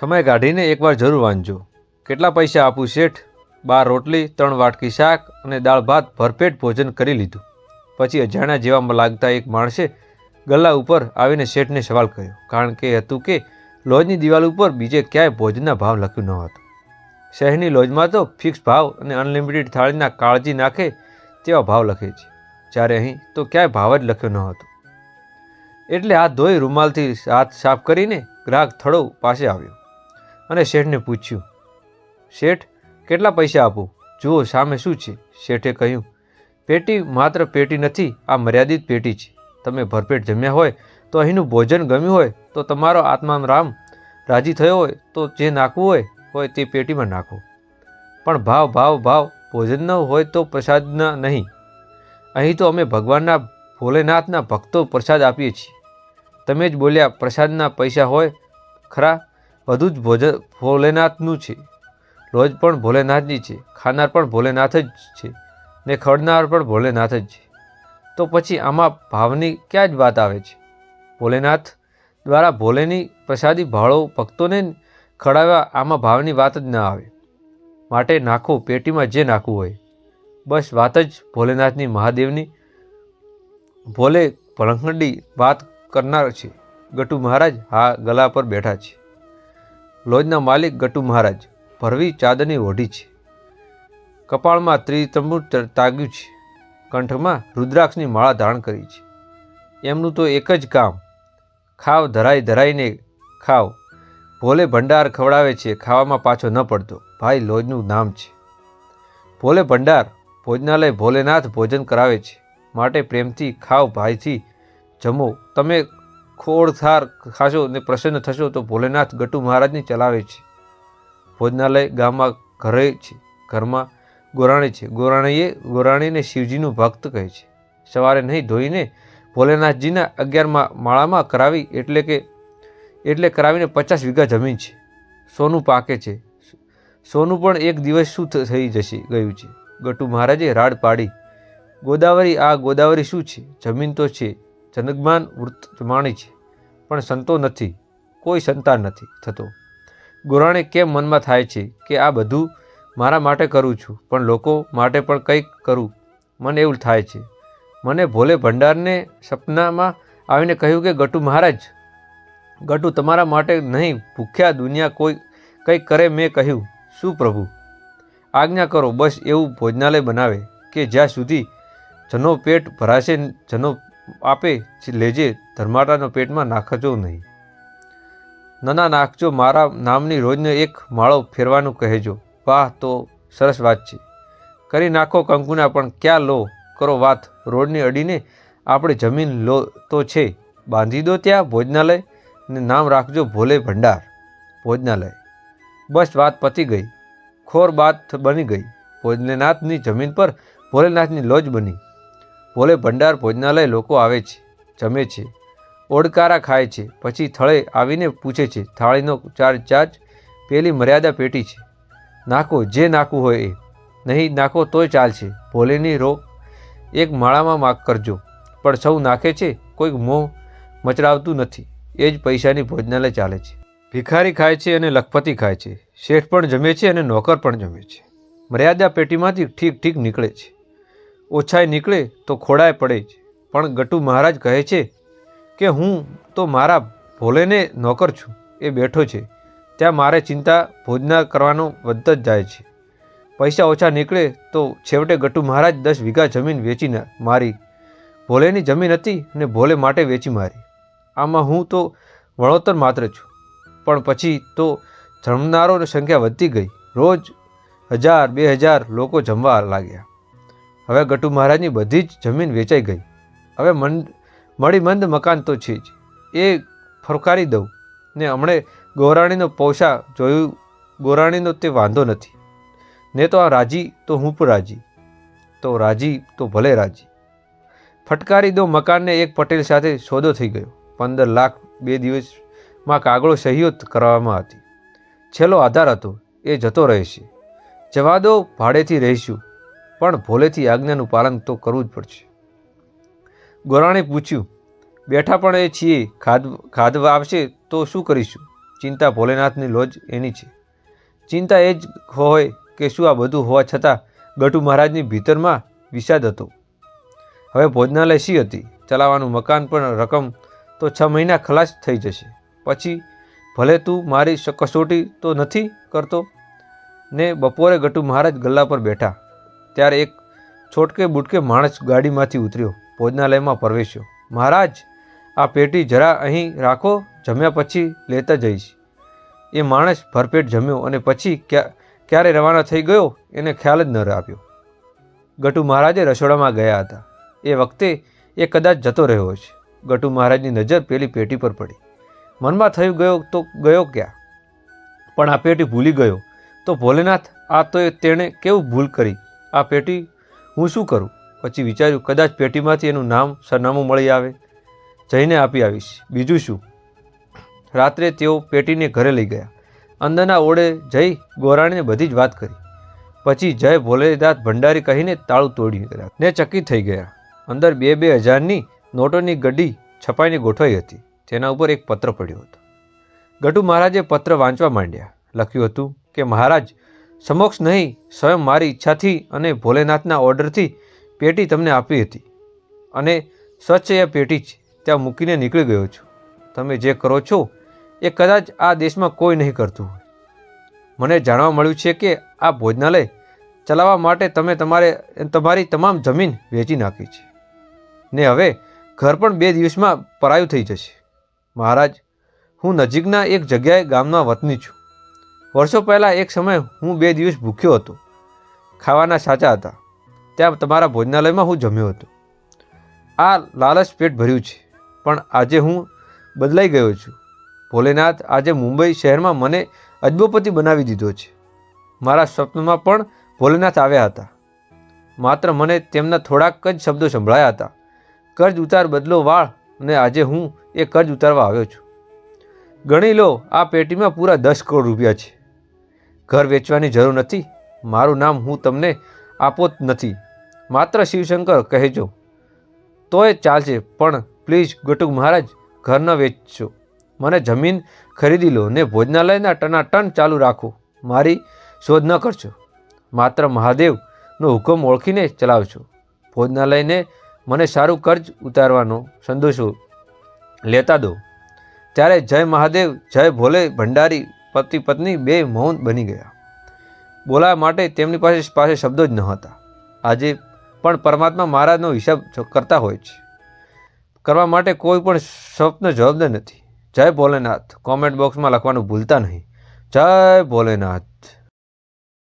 સમય કાઢીને એકવાર જરૂર વાંચજો. કેટલા પૈસા આપું શેઠ? બાર રોટલી, ત્રણ વાટકી શાક અને દાળ ભાત ભરપેટ ભોજન કરી લીધું. પછી અજાણ્યા જેવામાં લાગતા એક માણસે ગલ્લા ઉપર આવીને શેઠને સવાલ કર્યો. કારણ કે હતું કે, લોજની દિવાલ ઉપર બીજે ક્યાંય ભોજનના ભાવ લખ્યું ન હતું. શહેરની લોજમાં તો ફિક્સ ભાવ અને અનલિમિટેડ થાળીના કાળજી નાખે તેવા ભાવ લખે છે. જ્યારે અહીં તો ક્યાંય ભાવ જ લખ્યો ન હતો. એટલે હાથ ધોઈ રૂમાલથી હાથ સાફ કરીને ગ્રાહક થડો પાસે આવ્યો. અને શેઠને પૂછ્યું, શેઠ, કેટલા પૈસા આપું? જુઓ, સામે શું છે? શેઠે કહ્યું, પેટી માત્ર પેટી નથી, આ મર્યાદિત પેટી છે. તમે ભરપેટ જમ્યા હોય તો અહીંનું ભોજન ગમ્યું હોય તો તમારો આત્મામાં રામ રાજી થયો હોય તો જે નાખવું હોય હોય તે પેટીમાં નાખો. પણ ભાવ ભાવ ભાવ ભોજનનો હોય તો પ્રસાદના નહીં. અહીં તો અમે ભગવાનના ભોલેનાથના ભક્તો પ્રસાદ આપીએ છીએ. તમે જ બોલ્યા, પ્રસાદના પૈસા હોય ખરા બધું જ ભોજન ભોલેનાથનું છે. રોજ પણ ભોલેનાથની છે. ખાનાર પણ ભોલેનાથ જ છે. ને ખડનાર પણ ભોલેનાથ જ છે. તો પછી આમાં ભાવની ક્યાં જ વાત આવે છે? ભોલેનાથ દ્વારા ભોલેની પ્રસાદી ભાળો ભક્તોને ખડાવ્યા આમાં ભાવની વાત જ ના આવે. માટે નાખો, પેટીમાં જે નાખવું હોય. બસ વાત જ ભોલેનાથની મહાદેવની. ભોલે ભળખંડી વાત કરનાર છે. ગટુ મહારાજ હા, ગલા પર બેઠા છે. લોજના માલિક ગટુ મહારાજ, ભરવી ચાદરની ઓઢી છે. કપાળમાં ત્રિતંબુ તાગ્યું છે. કંઠમાં રુદ્રાક્ષની માળા ધારણ કરી છે. એમનું તો એક જ કામ, ખાવ ધરાઈ ધરાઈને ખાવ. ભોલે ભંડાર ખવડાવે છે, ખાવામાં પાછો ન પડતો. ભાઈ, લોજનું નામ છે. ભોલે ભંડાર, ભોજનાલય ભોલેનાથ ભોજન કરાવે છે. માટે પ્રેમથી ખાવ, ભાઈથી જમો. તમે ખોડથાર ખાશો ને પ્રસન્ન થશો તો ભોલેનાથ ગટુ મહારાજને ચલાવે છે. ભોજનાલય ગામમાં ઘરે છે, ઘરમાં ગોરાણી છે. ગોરાણીએ ગોરાણીને શિવજીનું ભક્ત કહે છે. સવારે નહીં ધોઈને ભોલેનાથજીના અગિયારમાં માળામાં કરાવી એટલે કે, એટલે કરાવીને પચાસ વીઘા જમીન છે. સોનું પાકે છે. સોનું પણ એક દિવસ શું થઈ જશે ગયું છે. ગટુ મહારાજે રાડ પાડી. ગોદાવરી, આ ગોદાવરી શું છે? જમીન તો છે. જનગમાન વૃત્ત માણી છે, પણ સંતો નથી, કોઈ સંતાન નથી થતો. ગોરાણે કેમ મનમાં થાય છે કે આ બધું મારા માટે કરું છું, પણ લોકો માટે પણ કંઈક કરું, મને એવું થાય છે. મને ભોલે ભંડારને સપનામાં આવીને કહ્યું કે, ગટુ મહારાજ, ગટુ તમારા માટે નહીં, ભૂખ્યા દુનિયા કોઈ કંઈક કરે મેં કહ્યું. શું પ્રભુ? આજ્ઞા કરો, બસ એવું ભોજનાલય બનાવે કે જ્યાં સુધી જનો પેટ ભરાશે, જનો આપે લેજે ધર્માટાનો પેટમાં નાખજો નહીં. નાના નાખજો, મારા નામની રોજને એક માળો ફેરવાનું કહેજો. વાહ, તો સરસ વાત છે. કરી નાખો કંકુના, પણ ક્યાં લો? કરો વાત. રોડની અડીને આપણે જમીન લો તો છે. બાંધી દો ત્યાં ભોજનાલય ને નામ રાખજો ભોલે ભંડાર. ભોજનાલય. બસ વાત પતી ગઈ. ખોર બાત બની ગઈ. ભોજનાથની જમીન પર ભોલેનાથની લોજ બની. ભોલે ભંડાર ભોજનાલય લોકો આવે છે, જમે છે, ઓડકારા ખાય છે, પછી થળે આવીને પૂછે છે, થાળીનો ચાર ચાર્જ પેલી મર્યાદા પેટી છે. નાખો જે નાખવું હોય એ, નહીં નાખો તોય ચાલશે. ભોલેની રો, એક માળામાં માગ કરજો, પણ સૌ નાખે છે, કોઈક મોં મચડાવતું નથી, એ જ પૈસાની ભોજનાલય ચાલે છે. ભિખારી ખાય છે અને લખપતિ ખાય છે, શેઠ પણ જમે છે અને નોકર પણ જમે છે. મર્યાદા પેટીમાંથી ઠીક ઠીક નીકળે છે. ઓછાઈ નીકળે તો ખોડાય પડે જ. પણ ગટુ મહારાજ કહે છે કે હું તો મારા ભોલેને નોકર છું, એ બેઠો છે. ત્યાં મારે ચિંતા ભોજના કરવાનો વધતો જ જાય છે. પૈસા ઓછા નીકળે તો છેવટે ગટુ મહારાજ દસ વીઘા જમીન વેચી મારી. ભોલેની જમીન હતી ને ભોલે માટે વેચી મારી. આમાં હું તો વણોતર માત્ર છું. પણ પછી તો જમનારોની સંખ્યા વધતી ગઈ. રોજ હજાર, બે હજાર લોકો જમવા લાગ્યા. હવે ગટુ મહારાજની બધી જ જમીન વેચાઈ ગઈ. હવે મન મળી મંદ મકાન તો છે જ. એ ફરકારી દઉં. ને હમણે ગોરાણીનો પોષા જોયું, ગોરાણીનો તે વાંધો નથી. ને તો આ રાજી તો હું પણ રાજી. તો રાજી તો ભલે રાજી. ફટકારી દો મકાનને એક પટેલ સાથે સોદો થઈ ગયો. પંદર લાખ બે દિવસમાં કાગળો સહીઓ કરવામાં હતી. છેલ્લો આધાર હતો. એ જતો રહેશે. જવા દો, ભાડેથી રહીશું. પણ ભોલેથી આજ્ઞાનું પાલન તો કરવું જ પડશે. ગોરાણે પૂછ્યું, બેઠા પણ એ છીએ ખાદ ખાધવા આવશે તો શું કરીશું? ચિંતા ભોલેનાથની લોજ એની છે. ચિંતા એ જ હોય કે શું આ બધું હોવા છતાં ગટુ મહારાજની ભીતરમાં વિષાદ હતો. હવે ભોજનાલય શી હતી? ચલાવવાનું મકાન પણ રકમ તો છ મહિના ખલાસ થઈ જશે. પછી ભલે તું મારી કસોટી તો નથી કરતો ને બપોરે ગટુ મહારાજ ગલ્લા પર બેઠા. ત્યારે એક છોટકે બુટકે માણસ ગાડીમાંથી ઉતર્યો, ભોજનાલયમાં પ્રવેશ્યો. મહારાજ, આ પેટી જરા અહીં રાખો, જમ્યા પછી લેતા જઈશ. એ માણસ ભરપેટ જમ્યો અને પછી ક્યા, ક્યારે રવાના થઈ ગયો, એને ખ્યાલ જ ન આપ્યો ગટુ મહારાજે રસોડામાં ગયા હતા. એ વખતે એ કદાચ જતો રહ્યો છે ગટુ મહારાજની નજર પેલી પેટી પર પડી. મનમાં થયું ગયો તો ગયો ક્યાં? પણ આ પેટી ભૂલી ગયો. તો ભોલેનાથ, આ તો તેણે કેવું ભૂલ કરી? આ પેટી હું શું કરું? પછી વિચાર્યું, કદાચ પેટીમાંથી એનું નામ, સરનામું મળી આવે. જઈને આપી આવીશ. બીજું શું? રાત્રે તેઓ પેટીને ઘરે લઈ ગયા. અંદરના ઓળે જઈ ગોરાણીને બધી જ વાત કરી. પછી જય ભોલેનાથ ભંડારી કહીને તાળું તોડી ગયા ને ચકિત થઈ ગયા. અંદર બે બે હજારની નોટોની ગડી છપાઈને ગોઠવાઈ હતી. તેના ઉપર એક પત્ર પડ્યો હતો. ગઢુ મહારાજે પત્ર વાંચવા માંડ્યા. લખ્યું હતું કે, મહારાજ સમક્ષ નહીં, સ્વયં મારી ઈચ્છાથી અને ભોલેનાથના ઓર્ડરથી પેટી તમને આપી હતી. અને સ્વચ્છ એ પેટી છે ત્યાં મૂકીને નીકળી ગયો છું. તમે જે કરો છો, એ કદાચ આ દેશમાં કોઈ નહીં કરતું હોય. મને જાણવા મળ્યું છે કે આ ભોજનાલય ચલાવવા માટે તમે તમારે, તમારી તમામ જમીન વેચી નાખી છે. ને હવે ઘર પણ બે દિવસમાં પરાયું થઈ જશે. મહારાજ, હું નજીકના એક જગ્યાએ ગામના વતની છું. વર્ષો પહેલાં એક સમય હું બે દિવસ ભૂખ્યો હતો. ખાવાના સાચા હતા. ત્યાં તમારા ભોજનાલયમાં હું જમ્યો હતો. આ લાલચ પેટ ભર્યું છે. પણ આજે હું બદલાઈ ગયો છું. ભોલેનાથ આજે મુંબઈ શહેરમાં મને અજબોપતિ બનાવી દીધો છે. મારા સ્વપ્નમાં પણ ભોલેનાથ આવ્યા હતા. માત્ર મને તેમના થોડાક જ શબ્દો સંભળાયા હતા. કર્જ ઉતાર બદલો વાળ અને આજે હું એ કર્જ ઉતારવા આવ્યો છું. ગણી લો, આ પેટીમાં પૂરા દસ કરોડ રૂપિયા છે. ઘર વેચવાની જરૂર નથી. મારું નામ હું તમને આપો જ નથી. માત્ર શિવશંકર કહેજો. તોય ચાલશે, પણ પ્લીઝ ગટુક મહારાજ, ઘર ન વેચશો. મને જમીન ખરીદી લો ને ભોજનાલયના ટનાટન ચાલુ રાખો. મારી શોધ ન કરશો. માત્ર મહાદેવનો હુકમ ઓળખીને ચલાવશો. ભોજનાલયને મને સારું કર્જ ઉતારવાનો સંદેશો લેતા દો. ત્યારે જય મહાદેવ, જય ભોલે ભંડારી પતિ પત્ની બે મૌન બની ગયા. બોલાવા માટે તેમની પાસે પાસે શબ્દો જ ન હતા. આજે પણ પરમાત્મા મહારાજનો હિસાબ કરતા હોય છે. કરવા માટે કોઈ પણ સ્વપ્ન જવાબદાર નથી. જય ભોલેનાથ. કોમેન્ટ બોક્સમાં લખવાનું ભૂલતા નહીં. જય ભોલેનાથ.